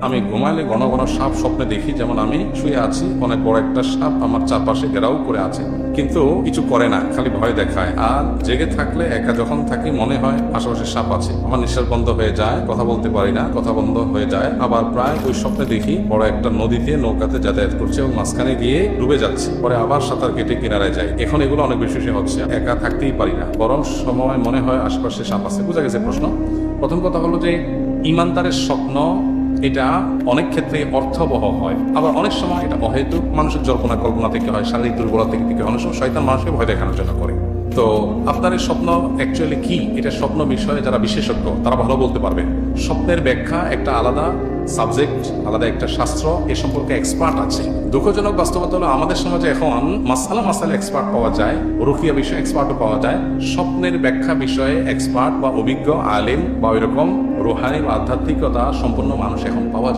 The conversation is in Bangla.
আমি ঘুমাইলে ঘন ঘন সাপ স্বপ্নে দেখি, যেমন আমি শুয়ে আছি, অনেক বড় একটা সাপ আমার চারপাশে ঘেরাও করে আছে। কিন্তু কিছু করে না, খালি ভয় দেখায়। আর জেগে থাকলে, একা যখন থাকি, মনে হয় আশেপাশে সাপ আছে। আমার নিঃশ্বাস বন্ধ হয়ে যায়, কথা বলতে পারি না, কথা বন্ধ হয়ে যায়। আবার প্রায় ওই স্বপ্নে দেখি, বড় একটা নদীতে নৌকাতে যাতায়াত করছে এবং মাঝখানে গিয়ে ডুবে যাচ্ছে। পরে আবার সাঁতার কেটে কিনারায় যায়। এখন এগুলো অনেক বেশি হচ্ছে, একা থাকতেই পারি না। বরং সময় মনে হয় আশেপাশে সাপ আছে। বুঝা গেছে প্রশ্ন? প্রথম কথা হলো যে, ইমানদারের স্বপ্ন এটা অনেক ক্ষেত্রে অর্থবহ হয়। আবার অনেক সময় এটা অহেতুক। মানুষের জল্পনা কল্পনা থেকে হয়, শারীরিক দুর্বলতা থেকে হয়। অনেক সময় শয়তান মানুষকে ভয় দেখানোর জন্য করে। তো আপনার এই স্বপ্ন অ্যাকচুয়ালি কি? এটা স্বপ্ন বিষয়ে যারা বিশেষজ্ঞ, তারা ভালো বলতে পারবে। স্বপ্নের ব্যাখ্যা একটা আলাদা সাবজেক্ট আলাদা একটা শাস্ত্র, এ সম্পর্কে এক্সপার্ট আছে। দুঃখজনক বাস্তবতা হলো, আমাদের সমাজে এখন মাসালা মাসালা এক্সপার্ট পাওয়া যায় রুফিয়া বিষয়ে এক্সপার্টও পাওয়া যায়। স্বপ্নের ব্যাখ্যা বিষয়ে এক্সপার্ট বা অভিজ্ঞ, আলেম বা ওইরকম, রুহানি বা আধ্যাত্মিকতা সম্পন্ন মানুষ এখন পাওয়া যায়।